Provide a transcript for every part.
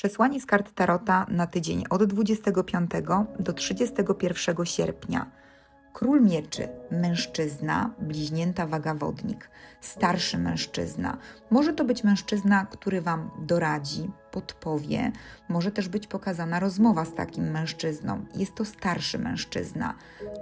Przesłanie z kart Tarota na tydzień od 25 do 31 sierpnia. Król mieczy, mężczyzna, bliźnięta waga wodnik, starszy mężczyzna. Może to być mężczyzna, który Wam doradzi, podpowie. Może też być pokazana rozmowa z takim mężczyzną. Jest to starszy mężczyzna,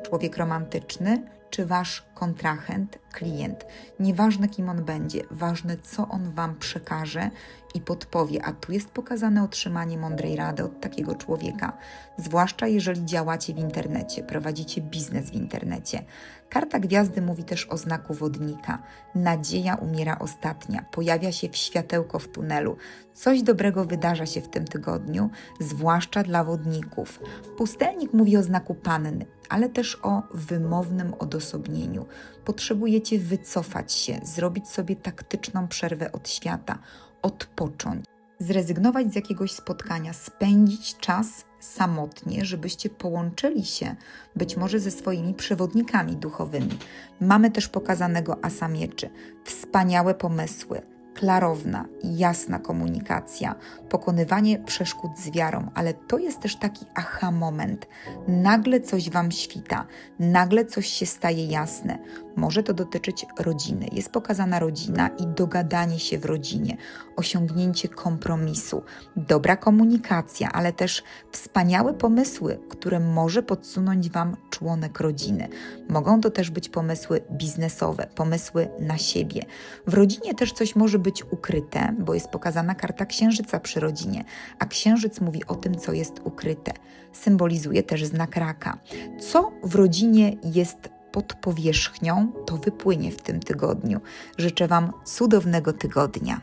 człowiek romantyczny czy Wasz kontrahent, klient. Nieważne kim on będzie, ważne co on Wam przekaże i podpowie, a tu jest pokazane otrzymanie mądrej rady od takiego człowieka, zwłaszcza jeżeli działacie w internecie, prowadzicie biznes w internecie. Karta gwiazdy mówi też o znaku wodnika. Nadzieja umiera ostatnia, pojawia się w światełko w tunelu. Coś dobrego wydarza się w tym tygodniu, zwłaszcza dla wodników. Pustelnik mówi o znaku panny, ale też o wymownym odosobnieniu. Potrzebujecie wycofać się, zrobić sobie taktyczną przerwę od świata, odpocząć, zrezygnować z jakiegoś spotkania, spędzić czas samotnie, żebyście połączyli się być może ze swoimi przewodnikami duchowymi. Mamy też pokazanego asa mieczy, wspaniałe pomysły, klarowna i jasna komunikacja, pokonywanie przeszkód z wiarą, ale to jest też taki aha moment. Nagle coś Wam świta, nagle coś się staje jasne. Może to dotyczyć rodziny. Jest pokazana rodzina i dogadanie się w rodzinie, osiągnięcie kompromisu, dobra komunikacja, ale też wspaniałe pomysły, które może podsunąć Wam członek rodziny. Mogą to też być pomysły biznesowe, pomysły na siebie. W rodzinie też coś może być ukryte, bo jest pokazana karta księżyca przy rodzinie, a księżyc mówi o tym, co jest ukryte. Symbolizuje też znak raka. Co w rodzinie jest pod powierzchnią, to wypłynie w tym tygodniu. Życzę Wam cudownego tygodnia.